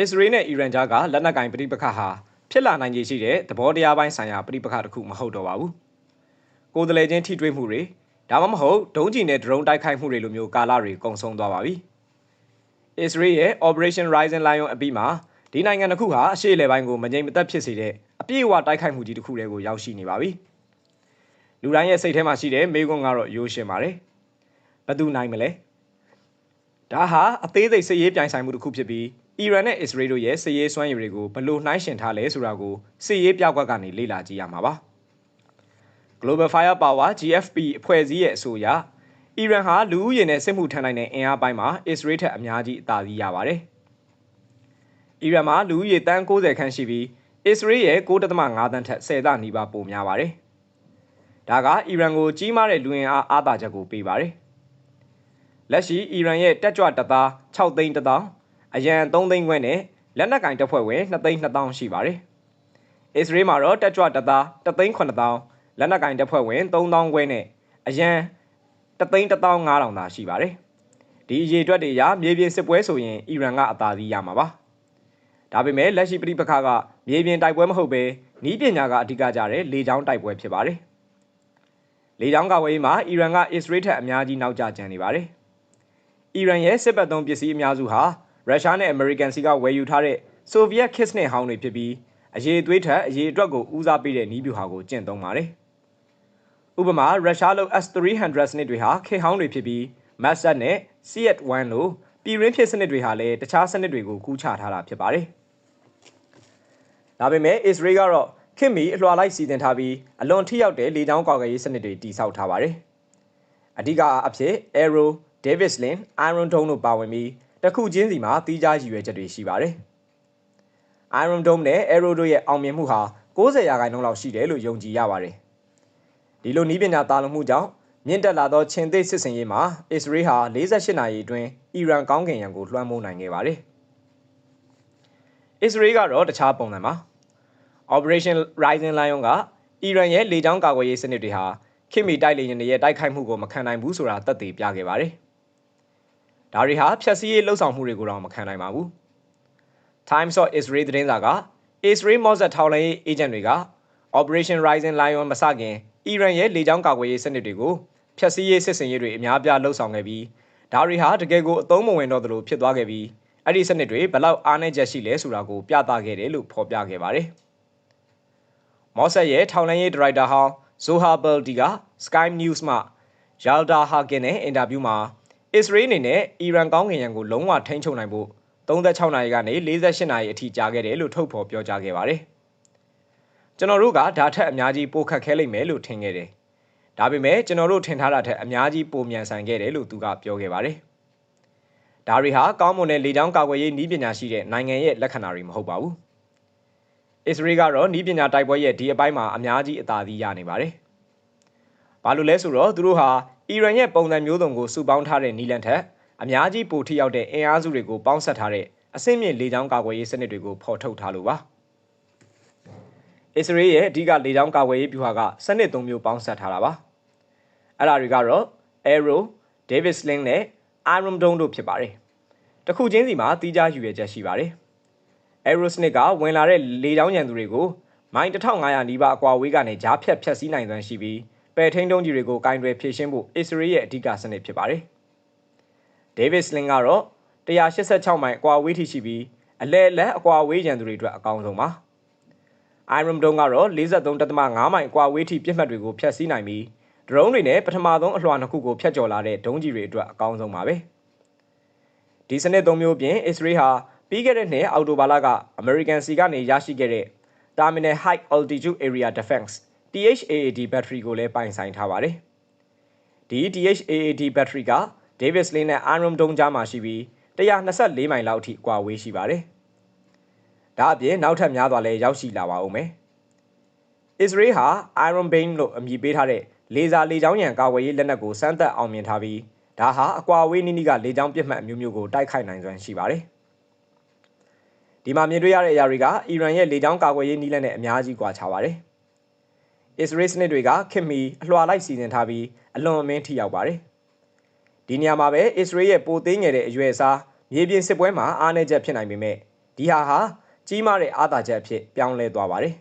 အစ္စရေးနဲ့အီရန်ကြားကလက်နက်ကင်ပဋိပက္ခဟာဖြစ်လာနိုင်ခြေရှိတဲ့သဘောတရားပိုင်းဆိုင်ရာပဋိပက္ခတစ်ခုမဟုတ်တော့ပါဘူး။ကိုယ်တလေချင်းထိတွေ့မှုတွေဒါမှမဟုတ်ဒုံးကျည်နဲ့ဒရုန်းတိုက်ခိုက်မှုတွေလိုမျိုးကာလတွေကုန်ဆုံးသွားပါပြီ။အစ္စရေးရဲ့ Operation Rising Lion အပြီးမှာဒီနိုင်ငံတစ်ခုဟာအရှေ့အလယ်ပိုင်းကိုမငြိမ်မသက်ဖြစ်စေတဲ့အပြည့်အဝတိုက်ခိုက်မှုကြီးတစ်ခုတွေကိုရောက်ရှိနေပါပြီ။လူတိုင်းရဲ့စိတ်ထဲမှာရှိတဲ့မေးခွန်းကတော့ရိုးရှင်းပါတယ်။ဘယ်သူနိုင်မလဲ။ဒါဟာအသေးစိတ်စစ်ရေးပြိုင်ဆိုင်မှုတစ်ခုဖြစ်ပြီး အီရန်နဲ့အစ္စရေးတို့ရဲ့စစ်ရေးစွမ်းရည်တွေကိုဘယ်လိုနှိုင်းယှဉ်ထားလဲဆိုတာကိုစစ်ရေးပြောက်ကွက်ကနေလေ့လာကြည့်ရမှာပါ။ Global Firepower GFP အဖွဲ့အစည်းရဲ့အဆိုအရအီရန်ဟာလူဦးရေနဲ့စစ်မှုထမ်းနိုင်တဲ့အင်အားပိုင်းမှာအစ္စရေးထက်အများကြီးအသာစီးရပါတယ်။အီရန်မှာလူဦးရေတန်း90ခန့်ရှိပြီးအစ္စရေးရဲ့9.5တန်းထက်10သနီးပါးပိုများပါတယ်။ဒါကအီရန်ကိုကြီးမားတဲ့လူအင်အားအားသာချက်ကိုပေးပါတယ်။လက်ရှိအီရန်ရဲ့တက်ကြွတပ်သား6သိန်းတသော အရန်3သိန်းခွဲနဲ့လက်နက်ကင်တပ်ဖွဲ့ဝင်2သိန်း2000ရှိပါတယ်။အစ္စရေးမှာတော့တက်ကြွတပ်သား3သိန်း9000လက်နက်ကင်တပ်ဖွဲ့ဝင်3000ခွဲနဲ့အရန်3သိန်း15000သာရှိပါတယ်။ဒီအရေအတွက်တွေရမြေပြင်စစ်ပွဲဆိုရင်အီရန်ကအသာစီးရမှာပါ။ဒါပေမဲ့လက်ရှိပြည်ပခါကမြေပြင်တိုက်ပွဲမဟုတ်ဘဲနီးပညာကအဓိကကြတဲ့လေကြောင်းတိုက်ပွဲဖြစ်ပါတယ်။လေကြောင်းကဝေးမှာအီရန်ကအစ္စရေးထက်အများကြီးနောက်ကျကျန်နေပါတယ်။အီရန်ရဲ့စစ်ဘက်သုံးပစ္စည်းအများစုဟာ ရုရှားနဲ့အမေရိကန်စီကဝယ်ယူထားတဲ့ဆိုဗီယက်ခစ်နဲ့ဟောင်းတွေဖြစ်ပြီးအရေးသွေးထက်အရေးအတွက်ကိုဦးစားပေးတဲ့နည်းဗျူဟာကိုကျင့်သုံးပါတယ်။ဥပမာရုရှားလို S300 စနစ်တွေဟာခေဟောင်းတွေဖြစ်ပြီး Massad နဲ့ Fiat1 လိုပြည်ရင်းဖြစ်စနစ်တွေဟာလည်းတခြားစနစ်တွေကိုကူးချထားတာဖြစ်ပါတယ်။ဒါပေမဲ့ Israel ကတော့ခင်မီအလွှာလိုက်စီစဉ်ထားပြီးအလွန်ထိရောက်တဲ့လေကြောင်းကွာကရေးစနစ်တွေတည်ဆောက်ထားပါတယ်။အဓိကအဖြစ် Arrow, Davis Lynn, Iron Dome တို့ပါဝင်ပြီး တစ်ခုချင်းစီမှာတီးခြားရည်ရွယ်ချက်တွေရှိပါတယ်။ Iron Dome နဲ့ Arrow တို့ရဲ့အောင်မြင်မှုဟာ90ရာခိုင်နှုန်းလောက်ရှိတယ်လို့ယုံကြည်ရပါတယ်။ဒီလိုနည်းပညာတာလုံမှုကြောင့်မြင့်တက်လာသောချင်းသိစစ်စင်ရေးမှာအစ္စရေးဟာ48နာရီအတွင်းအီရန်ကောင်းကင်ယံကိုလွှမ်းမိုးနိုင်ခဲ့ပါတယ်။အစ္စရေးကတော့တခြားပုံစံပါ။ Operation Rising Lion ကအီရန်ရဲ့လေကြောင်းကာကွယ်ရေးစနစ်တွေဟာခင်မီတိုက်လေယာဉ်တွေရဲ့တိုက်ခိုက်မှုကိုမခံနိုင်ဘူးဆိုတာသက်သေပြခဲ့ပါတယ်။ ဒါတွေဟာဖြက်စီးရေးလှုပ်ဆောင်မှုတွေကိုတော့မခံနိုင်ပါဘူး Times of Israel သတင်းစာက Israel Mossad ထောက်လှမ်းရေးအေဂျင့်တွေက Operation Rising Lion မစခင်အီရန်ရဲ့လေကြောင်းကာကွယ်ရေးစနစ်တွေကိုဖျက်ဆီးရေးစစ်ဆင်ရေးတွေအများပြားလှုပ်ဆောင်ခဲ့ပြီးဒါတွေဟာတကယ်ကိုအသုံးမဝင်တော့သလိုဖြစ်သွားခဲ့ပြီးအဲ့ဒီစနစ်တွေဘလောက်အားနည်းချက်ရှိလဲဆိုတာကိုပြသခဲ့တယ်လို့ဖော်ပြခဲ့ပါတယ်။မော့ဆက်ရဲ့ထောင်လိုင်းရေးဒါရိုက်တာဟောင်းဇိုဟာဘယ်ဒီက Sky News မှ Yalda Hagen နဲ့အင်တာဗျူးမှာ အစ္စရေးအနေနဲ့အီရန်ကောင်းကင်ယံကိုလုံးဝထိန်းချုပ်နိုင်ဖို့36နာရီကနေ48နာရီအထိကြာခဲ့တယ်လို့ထုတ်ဖော်ပြောကြားခဲ့ပါတယ်။ကျွန်တော်တို့ကဒါထက်အများကြီးပိုခက်ခဲလိမ့်မယ်လို့ထင်ခဲ့တယ်။ဒါပေမဲ့ကျွန်တော်တို့ထင်ထားတာထက်အများကြီးပိုမြန်ဆန်ခဲ့တယ်လို့သူကပြောခဲ့ပါတယ်။ဒါတွေဟာကောင်းမွန်တဲ့လေကြောင်းကာကွယ်ရေးနည်းပညာရှိတဲ့နိုင်ငံရဲ့လက္ခဏာတွေမဟုတ်ပါဘူး။အစ္စရေးကတော့နည်းပညာတိုက်ပွဲရဲ့ဒီအပိုင်းမှာအများကြီးအသာစီးရနေပါတယ်။ဘာလို့လဲဆိုတော့သူတို့ဟာ အီရန်ရဲ့ပုံစံမျိုးစုံကိုစုပေါင်းထားတဲ့နီလန်ထက်အများကြီးပိုထိရောက်တဲ့အင်အားစုတွေကိုပေါင်းစပ်ထားတဲ့အဆင့်မြင့်လေကြောင်းကာကွယ်ရေးစနစ်တွေကိုဖော်ထုတ်ထားလို့ပါအစ္စရေးရဲ့အဓိကလေကြောင်းကာကွယ်ရေးဗျူဟာကစနစ်၃မျိုးပေါင်းစပ်ထားတာပါအဲ့ဒါတွေကတော့ Arrow, David Sling နဲ့ Iron Dome တို့ဖြစ်ပါတယ်တစ်ခုချင်းစီမှာတီးခြားယူရချက်ရှိပါတယ် Arrow စနစ်ကဝင်လာတဲ့လေကြောင်းရန်သူတွေကိုမိုင်1500နီးပါးအကွာဝေးကနေကြားဖြတ်ဖြတ်စည်းနိုင်စွမ်းရှိပြီး ပယ်ထိန်တုံးကြီးတွေကိုကင်တွယ်ဖြည့်ရှင်းဖို့အစ္စရေးရဲ့အဓိကစနစ်ဖြစ်ပါတယ်။ဒေးဗစ်စလင်ကတော့186မိုင်အကွာဝေးထိရှိပြီးအလဲလက်အကွာဝေးရန်သူတွေအတွက်အကောင်းဆုံးပါ။ Iron Dome ကတော့43.5မိုင်အကွာဝေးထိပြစ်မှတ်တွေကိုဖျက်ဆီးနိုင်ပြီးဒရုန်းတွေနဲ့ပထမဆုံးအလွှာနှစ်ခုကိုဖျက်ကျော်လာတဲ့ဒုံးကြီးတွေအတွက်အကောင်းဆုံးပါပဲ။ဒီစနစ်သုံးမျိုးပြင်အစ္စရေးဟာပြီးခဲ့တဲ့နှစ်အောက်တိုဘာလက American စီကနေရရှိခဲ့တဲ့ Terminal High Altitude Area Defense THAAD battery ကိုလည်းပိုင်ဆိုင်ထားပါတယ်။ဒီ THAAD battery က Davis Lane နဲ့ Iron Dome ကြားမှာရှိပြီး124မိုင်လောက်အထိကွာဝေးရှိပါတယ်။ဒါအပြင်နောက်ထပ်များစွာလည်းရောက်ရှိလာပါဦးမယ်။ Israel ဟာ Iron Beam လို့အမည်ပေးထားတဲ့လေဆာလေကြောင်းရန်ကာဝေးရေးလက်နက်ကိုစမ်းသပ်အောင်မြင်ထားပြီးဒါဟာအကွာဝေးနီးနီးကလေကြောင်းပြစ်မှတ်အမျိုးမျိုးကိုတိုက်ခိုက်နိုင်စွမ်းရှိပါတယ်။ဒီမှာမြင်တွေ့ရတဲ့အရာတွေကအီရန်ရဲ့လေကြောင်းကာကွယ်ရေးနည်းလမ်းနဲ့အများကြီးကွာခြားပါတယ်။ အစ္စရေးစနစ်တွေကခင်မီအလွှာလိုက်စီစဉ်ထားပြီးအလွန်အမင်းထိရောက်ပါတယ်။ဒီနေရာမှာပဲအစ္စရေးရဲ့ပိုသေးငယ်တဲ့အရွယ်အစားမြေပြင်စစ်ပွဲမှာအားနည်းချက်ဖြစ်နိုင်ပေမဲ့ဒီဟာဟာကြီးမားတဲ့အားသာချက်အဖြစ်ပြောင်းလဲသွားပါတယ်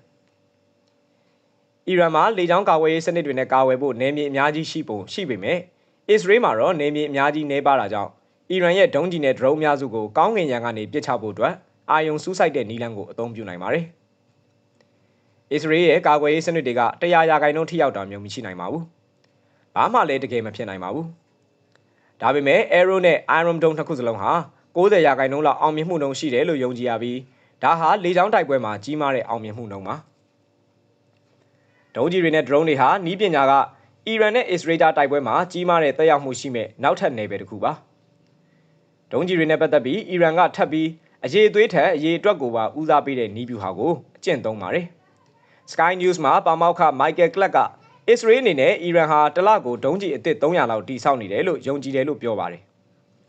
အီရန်မှာလေကြောင်းကာဝယ်ရေးစနစ်တွေနဲ့ကာဝယ်ဖို့နေမြေအများကြီးရှိပုံရှိပေမဲ့အစ္စရေးမှာတော့နေမြေအများကြီးနှဲပါတာကြောင့်အီရန်ရဲ့ဒုံးကျည်နဲ့ဒရုန်းအများစုကိုကောင်းကင်ယံကနေပစ်ချဖို့အတွက်အာယုံစူးစိုက်တဲ့နည်းလမ်းကိုအသုံးပြုနိုင်ပါတယ်။ အစ္စရေးရဲ့ကာကွယ်ရေးစနစ်တွေကတရားရာခိုင်နှုန်းထိရောက်တာမျိုးမရှိနိုင်ပါဘူး။ဘာမှလည်းတကယ်မဖြစ်နိုင်ပါဘူး။ဒါပေမဲ့ Arrow နဲ့ Iron Dome နှစ်ခုစလုံးဟာ90ရာခိုင်နှုန်းလောက်အောင်မြင်မှုနှုန်းရှိတယ်လို့ယုံကြည်ရပြီးဒါဟာလေကြောင်းတိုက်ပွဲမှာကြီးမားတဲ့အောင်မြင်မှုနှုန်းပါ။ဒုံးကျည်တွေနဲ့ drone တွေဟာနီးပညာကအီရန်နဲ့အစ္စရေးတိုက်ပွဲမှာကြီးမားတဲ့သက်ရောက်မှုရှိမဲ့နောက်ထပ်နယ်ပယ်တစ်ခုပါ။ဒုံးကျည်တွေနဲ့ပတ်သက်ပြီးအီရန်ကထပ်ပြီးအရေးသွေးထက်အရေးအတွက်ကိုပါဦးစားပေးတဲ့နီးဗျူဟာကိုအကျင့်သုံးပါတယ်။ Sky News မှာပါမောက်ခမိုက်ကယ်ကလပ်ကအစ္စရေးအနေနဲ့အီရန်ဟာတလကိုဒုံးကျည်အသစ်300လောက်တိစောက်နေတယ်လို့ယုံကြည်တယ်လို့ပြောပါတယ်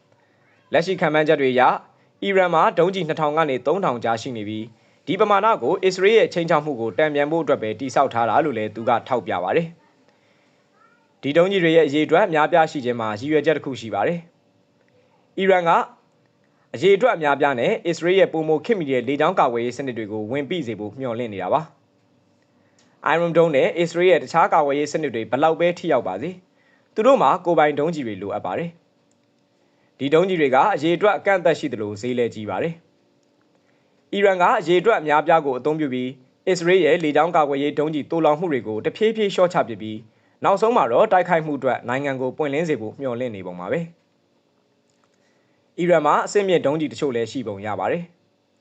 ။လက်ရှိခံမှန်းချက်တွေအရအီရန်မှာဒုံးကျည်2000ကနေ3000ကြားရှိနေပြီးဒီပမာဏကိုအစ္စရေးရဲ့ချိန်ချောက်မှုကိုတံပြန်ဖို့အတွက်ပဲတိစောက်ထားတာလို့လည်းသူကထောက်ပြပါတယ်။ဒီဒုံးကျည်တွေရဲ့အရေးအတွက်အများပြားရှိခြင်းမှာရည်ရွယ်ချက်တစ်ခုရှိပါတယ်။အီရန်ကအရေးအတွက်အများပြားနဲ့အစ္စရေးရဲ့ပုံမခင်မီတဲ့လေကြောင်းကာကွယ်ရေးစနစ်တွေကိုဝင်ပိစေဖို့မျှော်လင့်နေတာပါ။ Iron Dome နဲ့အစ္စရေးရဲ့တခြားကာကွယ်ရေးစနစ်တွေဘလောက်ပဲထိရောက်ပါစေသူတို့မှာကိုပိုင်ဒုံးကျည်တွေလိုအပ်ပါတယ်။ဒီဒုံးကျည်တွေကအရေးအတွက်အကန့်အသတ်ရှိသလိုဈေးလဲကြီးပါတယ်။အီရန်ကအရေးအတွက်အများပြားကိုအသုံးပြုပြီးအစ္စရေးရဲ့လေကြောင်းကာကွယ်ရေးဒုံးကျည်တိုးလောင်မှုတွေကိုတဖြည်းဖြည်းလျှော့ချပစ်ပြီးနောက်ဆုံးမှာတော့တိုက်ခိုက်မှုအတွက်နိုင်ငံကိုပွင့်လင်းစေဖို့မျှော်လင့်နေပုံပါပဲ။အီရန်မှာအဆင့်မြင့်ဒုံးကျည်တချို့လည်းရှိပုံရပါတယ်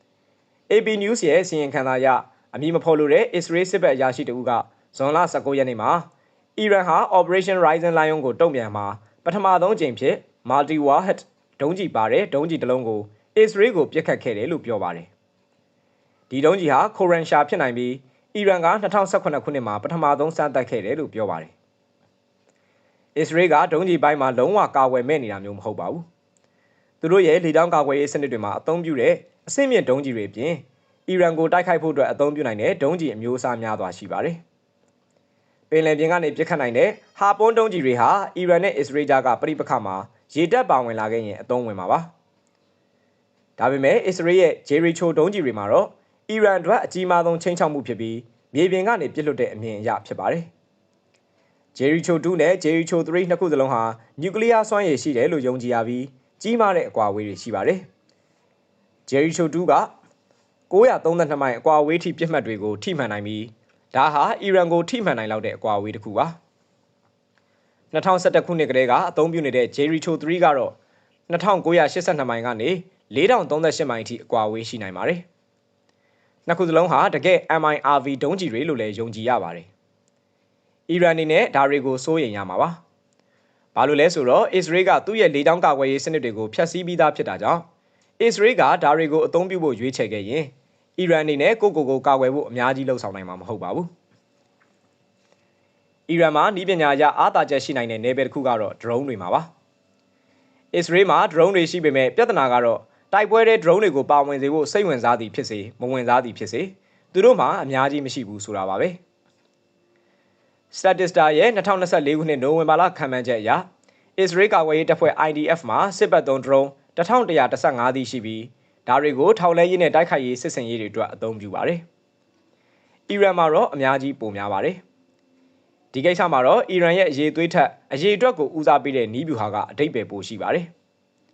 ။ AP News ရဲ့စီရင်ခံစာအရ အမည်မဖော်လိုတဲ့ Israel စစ်ဘက်အရာရှိတဦးကဇွန်လ19ရက်နေ့မှာအီရန်ဟာ Operation Rising Lion ကိုတုံ့ပြန်မှာပထမဆုံးအကြိမ်ဖြစ် Multi Warhead ဒုံးကျည်ပါတဲ့ဒုံးကျည်တစ်လုံးကို Israel ကိုပစ်ခတ်ခဲ့တယ်လို့ပြောပါတယ်။ဒီဒုံးကျည်ဟာ Koran Shah ဖြစ်နိုင်ပြီးအီရန်က2018ခုနှစ်မှာပထမဆုံးစမ်းသပ်ခဲ့တယ်လို့ပြောပါတယ်။ Israel ကဒုံးကျည်ပိုင်းမှာလုံးဝကာကွယ်မဲ့နေတာမျိုးမဟုတ်ပါဘူး။သူတို့ရဲ့လေကြောင်းကာကွယ်ရေးစနစ်တွေမှာအသုံးပြုတဲ့အဆင့်မြင့်ဒုံးကျည်တွေအပြင် အီရန်ကိုတိုက်ခိုက်ဖို့အတွက်အသုံးပြုနိုင်တဲ့ဒုံးကျည်အမျိုးအစားများစွာရှိပါတယ်။ပင်လယ်ပြင်ကနေပစ်ခတ်နိုင်တဲ့ဟာပွန်းဒုံးကျည်တွေဟာအီရန်နဲ့အစ္စရေးကြားကပြိပခါမှာရေတပ်ပါဝင်လာခဲ့ရင်အသုံးဝင်မှာပါ။ဒါပေမဲ့အစ္စရေးရဲ့ဂျေရီချိုဒုံးကျည်တွေမှာတော့အီရန်အတွက်အကြီးမားဆုံးချိန်ချောက်မှုဖြစ်ပြီးမြေပြင်ကနေပစ်လွတ်တဲ့အမြင်အရဖြစ်ပါတယ်။ဂျေရီချို2နဲ့ဂျေရီချို3နှစ်ခုစလုံးဟာနျူကလ িয়ার စွမ်းရည်ရှိတယ်လို့ယုံကြည်ရပြီးကြီးမားတဲ့အကွာအဝေးတွေရှိပါတယ်။ဂျယ်ရီချိုတူးက 932မိုင်အကွာအဝေးထိပြစ်မှတ်တွေကိုထိမှန်နိုင်ပြီးဒါဟာအီရန်ကိုထိမှန်နိုင်လောက်တဲ့အကွာအဝေးတစ်ခုပါ။2011ခုနှစ်ကတည်းကအသုံးပြုနေတဲ့ Jerry Cho 3ကတော့2982မိုင်ကနေ4038မိုင်အထိအကွာအဝေးရှိနိုင်ပါတယ်။နှစ်ခုစလုံးဟာတကယ် MIRV ဒုံးကျည်တွေလို့လည်းယုံကြည်ရပါတယ်။အီရန်အနေနဲ့ဒါတွေကိုစိုးရိမ်ရမှာပါ။ဘာလို့လဲဆိုတော့ Israel ကသူ့ရဲ့လေကြောင်းကာကွယ်ရေးစနစ်တွေကိုဖျက်ဆီးပြီးသားဖြစ်တာကြောင့် Israel ကဒါတွေကိုအသုံးပြုဖို့ရွေးချယ်ခဲ့ရင် အီရန်အနေနဲ့ကိုကိုကိုကာကွယ်ဖို့အများကြီးလှုံ့ဆော်နိုင်မှာမဟုတ်ပါဘူး။အီရန်မှာဤပညာအရအားသာချက်ရှိနိုင်တဲ့နယ်ပယ်တစ်ခုကတော့ drone တွေမှာပါ။ Israel မှာ drone တွေရှိပေမဲ့ပြဿနာကတော့တိုက်ပွဲတဲ့ drone တွေကိုပါဝင်စေဖို့စိတ်ဝင်စားသည်ဖြစ်စေမဝင်စားသည်ဖြစ်စေသူတို့မှာအများကြီးမရှိဘူးဆိုတာပါပဲ။ Statista ရဲ့2024ခုနှစ်နိုဝင်ဘာလခံမှန်းချက်အရ Israel ကာကွယ်ရေးတပ်ဖွဲ့ IDF မှာစစ်ပတ်သုံး drone 1115သီးရှိပြီး ဒါတွေကိုထောက်လဲရေးနဲ့တိုက်ခိုက်ရေးစစ်စင်ရေးတွေအတွက်အသုံးပြုပါတယ်။အီရန်မှာတော့အများကြီးပိုများပါတယ်။ဒီကိစ္စမှာတော့အီရန်ရဲ့အရေးသွေးထက်အရေးအတွက်ကိုဦးစားပေးတဲ့နီးဗျူဟာကအတိတ်ပဲပိုရှိပါတယ်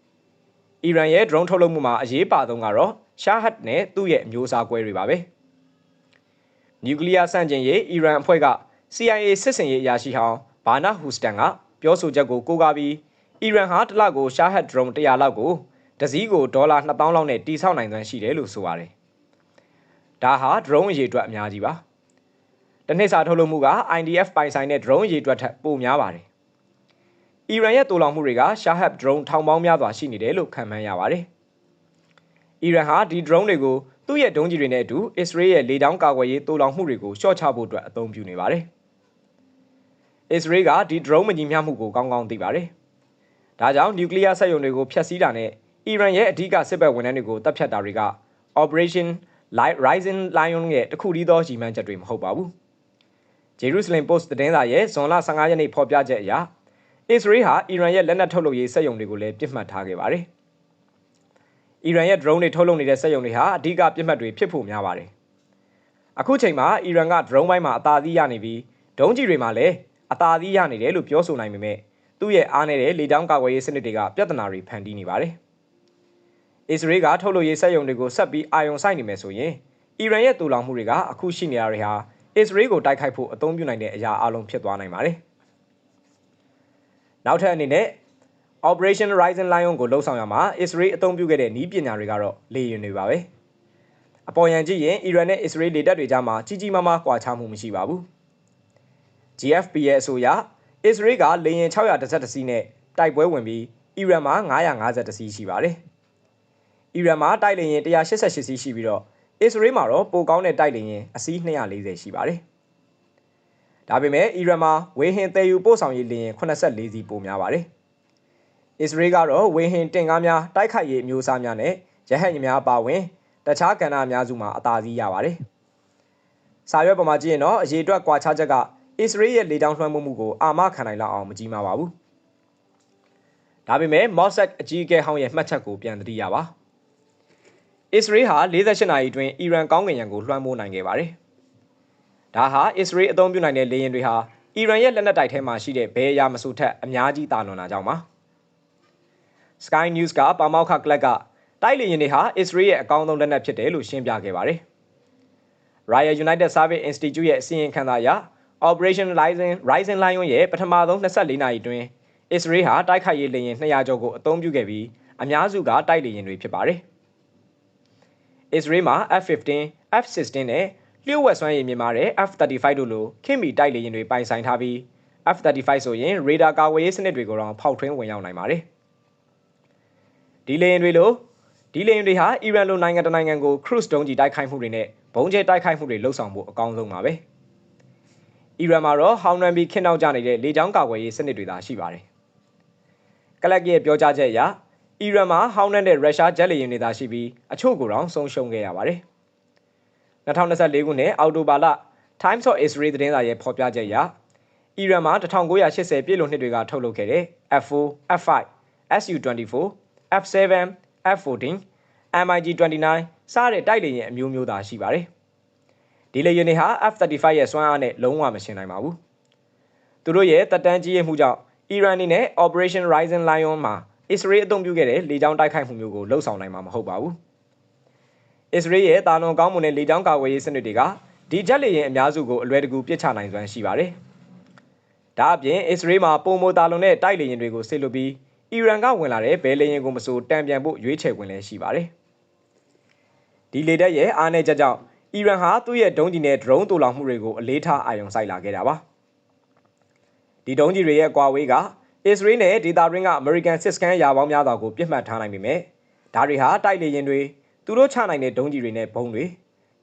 ။အီရန်ရဲ့ drone ထုတ်လုပ်မှုမှာအရေးပါဆုံးကတော့ Shahed နဲ့သူ့ရဲ့အမျိုးအစားကွဲတွေပါပဲ။နျူကလ িয়ার စန့်ကျင်ရေးအီရန်အဖွဲ့က CIA စစ်စင်ရေးအရာရှိဟောင်းဘာနာဟူစတန်ကပြောဆိုချက်ကိုကိုးကားပြီးအီရန်ဟာတစ်လကိုရှားဟက်ဒရုန်း100လောက်ကို တစည်းကိုဒေါ်လာ2000လောက်နဲ့တိစောက်နိုင်သွမ်းရှိတယ်လို့ဆိုပါတယ်။ဒါဟာဒရုန်းအရေးအတွက်အများကြီးပါ။တနှစ်စာထုတ်လုပ်မှုက IDF ပိုင်ဆိုင်တဲ့ဒရုန်းအရေးအတွက်ထက်ပိုများပါတယ်။အီရန်ရဲ့တိုးလောင်မှုတွေကရှားဟက်ဒရုန်းထောင်ပေါင်းများစွာရှိနေတယ်လို့ခန့်မှန်းရပါတယ်။အီရန်ဟာဒီဒရုန်းတွေကိုသူ့ရဲ့ဒုံးကျည်တွေနဲ့အတူအစ္စရေးရဲ့လေကြောင်းကာကွယ်ရေးတိုးလောင်မှုတွေကိုရှော့ချဖို့အတွက်အသုံးပြုနေပါတယ်။အစ္စရေးကဒီ drone မညီမျှမှုကိုကောင်းကောင်းသိပါတယ်။ဒါကြောင့်နျူကလ িয়ার စက်ရုံတွေကိုဖျက်ဆီးတာနဲ့ အီရန်ရဲ့အဓိကစစ်ဘက်ဝန်ထမ်းတွေကိုတပ်ဖြတ်တာတွေက Operation Rising Lion ရဲ့တခုတည်းသောကြီးမှန်းချက်တွေမဟုတ်ပါဘူး။ Jerusalem Post သတင်းစာရဲ့ဇွန်လ15ရက်နေ့ဖော်ပြချက်အရအစ္စရေးဟာအီရန်ရဲ့လက်နက်ထုတ်လုပ်ရေးစက်ရုံတွေကိုလည်းပြစ်မှတ်ထားခဲ့ပါတယ်။အီရန်ရဲ့ drone တွေထုတ်လုပ်နေတဲ့စက်ရုံတွေဟာအဓိကပြစ်မှတ်တွေဖြစ်ဖို့များပါတယ်။အခုချိန်မှာအီရန်က drone ဘိုင်းမှာအသာသီးရနေပြီးဒုံးကျည်တွေမှာလည်းအသာသီးရနေတယ်လို့ပြောဆိုနိုင်ပေမဲ့သူ့ရဲ့အားနည်းတဲ့လေကြောင်းကာကွယ်ရေးစနစ်တွေကပြဿနာတွေဖန်တီးနေပါတယ်။ အစ္စရေးကထုတ်လုပ်ရေးစက်ရုံတွေကိုဆက်ပြီးအာရုံစိုက်နေမယ်ဆိုရင်အီရန်ရဲ့တူလောင်မှုတွေကအခုရှိနေတာတွေဟာအစ္စရေးကိုတိုက်ခိုက်ဖို့အသုံးပြုနိုင်တဲ့အရာအလုံးဖြစ်သွားနိုင်ပါတယ်။နောက်ထပ်အနေနဲ့ Operation Horizon Lion ကိုလှုပ်ဆောင်ရမှာ Israel အသုံးပြုခဲ့တဲ့နည်းပညာတွေကတော့လေယာဉ်တွေပါပဲ။အပေါ်ယံကြည့်ရင်အီရန်နဲ့ Israel လေတပ်တွေကြားမှာကြီးကြီးမားမားကွာခြားမှုမရှိပါဘူး။ GFP ရဲ့အဆိုအရ Israel ကလေယာဉ်611စီးနဲ့တိုက်ပွဲဝင်ပြီးအီရန်မှာ950စီးရှိပါတယ်။ အီရန်မှာတိုက်လေယာဉ်188စီးရှိပြီးတော့ Israel မှာတော့ပိုကောင်းတဲ့တိုက်လေယာဉ်အစီး240ရှိပါတယ်။ဒါပေမဲ့အီရန်မှာဝေဟင်တည်ယူပို့ဆောင်ရေးလေယာဉ်84စီးပိုများပါတယ်။အစ္စရေးကတော့ဝေဟင်တင်ကားများတိုက်ခိုက်ရေးအမျိုးအစားများနဲ့ရဟတ်ယာဉ်များပါဝင်တခြားကဏ္ဍအများစုမှာအသာစီးရပါတယ်။စာရွက်ပေါ်မှာကြည့်ရင်တော့အရေးအတွက်ကွာခြားချက်ကအစ္စရေးရဲ့လေကြောင်းလွှမ်းမိုးမှုကိုအာမခံနိုင်လောက်အောင်မကြီးမားပါဘူး။ဒါပေမဲ့ Mossad အကြီးအကဲဟောင်းရဲ့မှတ်ချက်ကိုပြန်သတိရပါ။ အစ္စရေးဟာ48နာရီအတွင်းအီရန်ကောင်းကင်ယံကိုလွှမ်းမိုးနိုင်ခဲ့ပါတယ်။ဒါဟာအစ္စရေးအသုံးပြုနိုင်တဲ့လေယာဉ်တွေဟာအီရန်ရဲ့လက်နက်တိုက်ထဲမှာရှိတဲ့ဘယ်အရာမဆိုထက်အများကြီးတာလွန်တာကြောင့်ပါ။ Sky News ကပါမောက်ခကလပ်ကတိုက်လေယာဉ်တွေဟာ Israel ရဲ့အကောင်းဆုံးလက်နက်ဖြစ်တယ်လို့ရှင်းပြခဲ့ပါတယ်။ Royal United Service Institute ရဲ့အစီရင်ခံစာအရ Operation Rising Rising Lion ရဲ့ပထမဆုံး24နာရီအတွင်း Israel ဟာတိုက်ခိုက်ရေးလေယာဉ်200ကျော်ကိုအသုံးပြုခဲ့ပြီးအများစုကတိုက်လေယာဉ်တွေဖြစ်ပါတယ်။ Israel မှာ F-15, F-16 နဲ့လျှို့ဝှက်စွမ်းရည်မြင့်မားတဲ့ F-35 တို့လိုခင်မီတိုက်လေယာဉ်တွေပိုင်ဆိုင်ထားပြီး F-35 ဆိုရင် ရေဒါကာကွယ်ရေးစနစ်တွေကိုတော့ဖောက်ထွင်းဝင်ရောက်နိုင်ပါတယ်။ဒီလေယာဉ်တွေလိုဒီလေယာဉ်တွေဟာအီရန်လိုနိုင်ငံတနိုင်ငံကို cruise ဒုံးကျည်တိုက်ခိုက်မှုတွေနဲ့ဘုံကျဲတိုက်ခိုက်မှုတွေလှုပ်ဆောင်ဖို့အကောင်းဆုံးပါပဲအီရန်မှာတော့ဟောင်းနွမ်းပြီးခင်းနောက်ကျနေတဲ့လေကြောင်းကာကွယ်ရေးစနစ်တွေသာရှိပါတယ်ကလက်ရဲ့ပြောကြားချက်အရ အီရန်မှာဟောင်းနှံတဲ့ရုရှားဂျက်လေယာဉ်တွေသာရှိပြီးအချို့ကိုတော့ဆုံးရှုံးခဲ့ရပါတယ်2024ခုနှစ်အောက်တိုဘာလ Times of Israel သတင်းစာရဲ့ဖော်ပြချက်အရအီရန်မှာ1980ပြည့်လွန်နှစ်တွေကထုတ်လုပ်ခဲ့တဲ့ F4, F5, Su-24 F7, F14, MiG-29 စတဲ့တိုက်လေယာဉ်အမျိုးမျိုးသာရှိပါတယ်။ဒီလေယာဉ်တွေဟာ F35 ရဲ့စွမ်းအားနဲ့လုံးဝမရှင်နိုင်ပါဘူး။သူတို့ရဲ့တက်တန်းကြီးရမှုကြောင့်အီရန်အနေနဲ့ Operation Rising Lion မှာ အစ္စရေးအသုံးပြုခဲ့တဲ့လေကြောင်းတိုက်ခိုက်မှုမျိုးကိုလှုပ်ဆောင်နိုင်မှာမဟုတ်ပါဘူး။အစ္စရေးရဲ့တာလွန်ကောင်းမွန်တဲ့လေကြောင်းကာကွယ်ရေးစနစ်တွေကဒီဂျက်လေယာဉ်အများစုကိုအလွယ်တကူပစ်ချနိုင်စွမ်းရှိပါတယ်။ဒါအပြင်အစ္စရေးမှာပုံမတာလွန်တဲ့တိုက်လေယာဉ်တွေကိုစစ်လုပ်ပြီးအီရန်ကဝင်လာတဲ့ဘယ်လေရင်ကိုမဆိုတံပြန်ဖို့ရွေးချယ်ဝင်လည်းရှိပါတယ်။ဒီလေတပ်ရဲ့အားနည်းချက်ကြောင့်အီရန်ဟာသူ့ရဲ့ဒုံးကျည်နဲ့ဒရုန်းတူလောင်မှုတွေကိုအလေးထားအာရုံစိုက်လာခဲ့တာပါ။ဒီဒုံးကျည်တွေရဲ့ကွာဝေးက အစ္စရေးနဲ့ဒေတာရင်းကအမေရိကန်စစ်စခန်းရာပေါင်းများစွာကိုပြစ်မှတ်ထားနိုင်ပေမဲ့ဒါတွေဟာတိုက်လေရင်တွေသူတို့ချနိုင်တဲ့ဒုံးကျည်တွေနဲ့ဘုံတွေ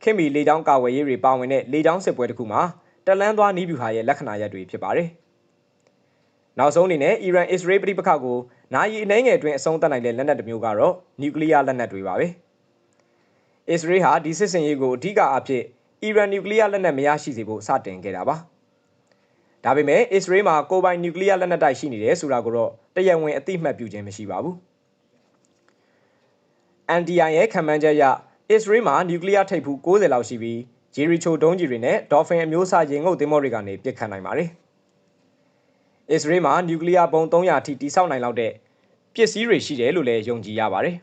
ခင်မီလေကြောင်းကာဝယ်ရေးတွေပါဝင်တဲ့လေကြောင်းစစ်ပွဲတစ်ခုမှာတလန်းသွားနီးဗျူဟာရဲ့လက္ခဏာရပ်တွေဖြစ်ပါတယ်။နောက်ဆုံးအနေနဲ့အီရန်အစ္စရေးပြည်ပခါကိုနိုင်ရီအနှဲငယ်အတွင်းအဆုံးသတ်နိုင်တဲ့လက်နက်တစ်မျိုးကတော့နျူကလ িয়ার လက်နက်တွေပါပဲအစ္စရေးဟာဒီစစ်စင်ရေးကိုအဓိကအဖြစ်အီရန်နျူကလ িয়ার လက်နက်မရရှိစေဖို့စတင်ခဲ့တာပါ ဒါပေမဲ့အစ္စရေးမှာကိုပိုင်နျူကလ িয়ার လက်နက်တိုက်ရှိနေတယ်ဆိုတာကိုတော့တရားဝင်အသိမှတ်ပြုခြင်းမရှိပါဘူး NDI ရဲ့ခံမှန်းချက်အရအစ္စရေးမှာနျူကလ িয়ার ထိပ်ဖူး60လောက်ရှိပြီးဂျီရီချိုဒုံးကြီးတွေနဲ့ဒေါ်ဖင်အမျိုးအစားရေငုပ်သင်္ဘောတွေကနေပစ်ခတ်နိုင်ပါတယ်။အစ္စရေးမှာနျူကလ িয়ারပုံ300အထိတိစောက်နိုင်လောက်တဲ့ပစ္စည်းတွေရှိတယ်လို့လည်းယုံကြည်ရပါတယ်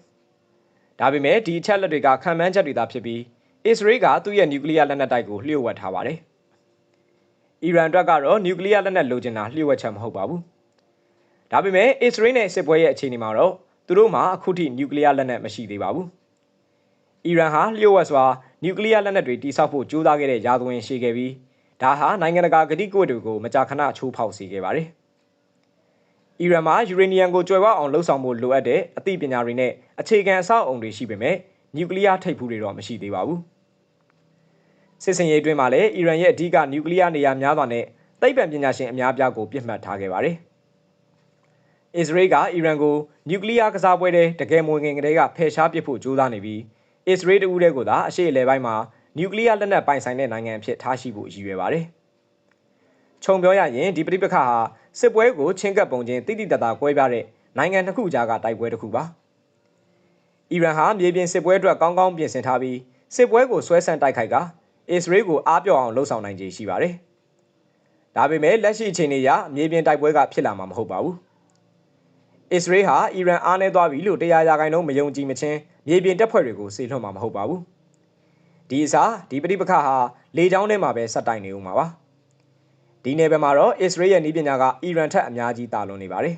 ။ဒါပေမဲ့ဒီအချက်လက်တွေကခံမှန်းချက်တွေသာဖြစ်ပြီးအစ္စရေးကသူ့ရဲ့နျူကလ িয়ারလက်နက်တိုက်ကိုလျှို့ဝှက်ထားပါတယ်။ အီရန်အတွက်ကတော့နျူကလ িয়ারလက်နက်လိုချင်တာလျှို့ဝှက်ချက်မဟုတ်ပါဘူး။ဒါပေမဲ့အစ္စရေးနဲ့စစ်ပွဲရဲ့အခြေအနေမှာတော့သူတို့မှာအခုထိနျူကလ িয়ারလက်နက်မရှိသေးပါဘူး။အီရန်ဟာလျှို့ဝှက်စွာနျူကလ িয়ারလက်နက်တွေတိစောက်ဖို့ကြိုးစားခဲ့တဲ့ရာဇဝင်ရှိခဲ့ပြီးဒါဟာနိုင်ငံတကာကတိကဝတ်တွေကိုမကြာခဏချိုးဖောက်စေခဲ့ပါတယ်။အီရန်မှာယူရေနီယံကိုကျွယ်ဝအောင်လှုပ်ဆောင်ဖို့လိုအပ်တဲ့အသိပညာတွေနဲ့အခြေခံအဆောက်အုံတွေရှိပေမဲ့နျူကလ িয়ার ထိပ်ဖူးတွေတော့မရှိသေးပါဘူး စစ်စင်ရေးအတွင်းမှာလည်းအီရန်ရဲ့အဓိကနျူကလ িয়ার နေရာများစွာနဲ့သိပ္ပံပညာရှင်အများပြားကိုပြစ်မှတ်ထားခဲ့ပါတယ်အစ္စရေးကအီရန်ကိုနျူကလ িয়ার ကစားပွဲတဲ့တကယ်မဝင်ခင်ကတည်းကဖယ်ရှားပစ်ဖို့ကြိုးစားနေပြီးအစ္စရေးတဦးတည်းကိုသာအရှေ့အလယ်ပိုင်းမှာနျူကလ িয়ার လက်နက်ပိုင်ဆိုင်တဲ့နိုင်ငံအဖြစ်ထားရှိဖို့ရည်ရွယ်ပါတယ်။ခြုံပြောရရင်ဒီပြိပခါဟာစစ်ပွဲကိုချင်းကပ်ပုံချင်းတိတိတတ်တာကွဲပြားတဲ့နိုင်ငံတစ်ခုကြားကတိုက်ပွဲတစ်ခုပါ အီရန်ဟာမြေပြင်စစ်ပွဲအတွက်ကောင်းကောင်းပြင်ဆင်ထားပြီးစစ်ပွဲကိုဆွဲဆန့်တိုက်ခိုက်က အစ္စရေးကိုအားပြော့အောင်လှုံ့ဆော်နိုင်ခြေရှိပါတယ်။ဒါပေမဲ့လက်ရှိအခြေအနေအရမြေပြင်တိုက်ပွဲကဖြစ်လာမှာမဟုတ်ပါဘူး။အစ္စရေးဟာအီရန်အားနည်းသွားပြီလို့တရားရာခိုင်နှုန်းမယုံကြည်မချင်းမြေပြင်တပ်ဖွဲ့တွေကိုစေလွှတ်မှာမဟုတ်ပါဘူး။ဒီအစားဒီပဋိပက္ခဟာလေကြောင်းထဲမှာပဲဆက်တိုက်နေဦးမှာပါ။ဒီနယ်ပယ်မှာတော့အစ္စရေးရဲ့နည်းပညာကအီရန်ထက်အများကြီးတာလွန်နေပါတယ်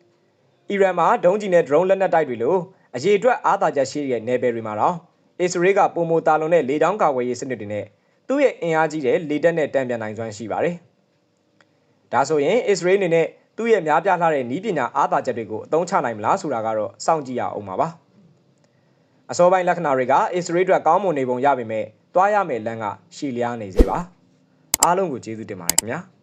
။အီရန်မှာဒုံးကျည်နဲ့ drone လက်နက်တိုက်တွေလိုအရေးအတွက်အားသာချက်ရှိတဲ့နယ်ပယ်တွေမှာတော့ အစ္စရေးကပုံမတာလွန်တဲ့လေကြောင်းကာကွယ်ရေးစနစ်တွေနဲ့သူ့ရဲ့အင်အားကြီးတဲ့လေတပ်နဲ့တံပြန်နိုင်စွမ်းရှိပါတယ်။ဒါဆိုရင်အစ္စရေးအနေနဲ့သူ့ရဲ့များပြားလှတဲ့နည်းပညာအားသာချက်တွေကိုအသုံးချနိုင်မလားဆိုတာကတော့စောင့်ကြည့်ရအောင်ပါပါ။အစောပိုင်းလက္ခဏာတွေကအစ္စရေးအတွက်ကောင်းမွန်နေပုံရပေမဲ့တွားရမယ့်လမ်းကရှည်လျားနေစေပါ။အားလုံးကိုကျေးဇူးတင်ပါတယ်ခင်ဗျာ။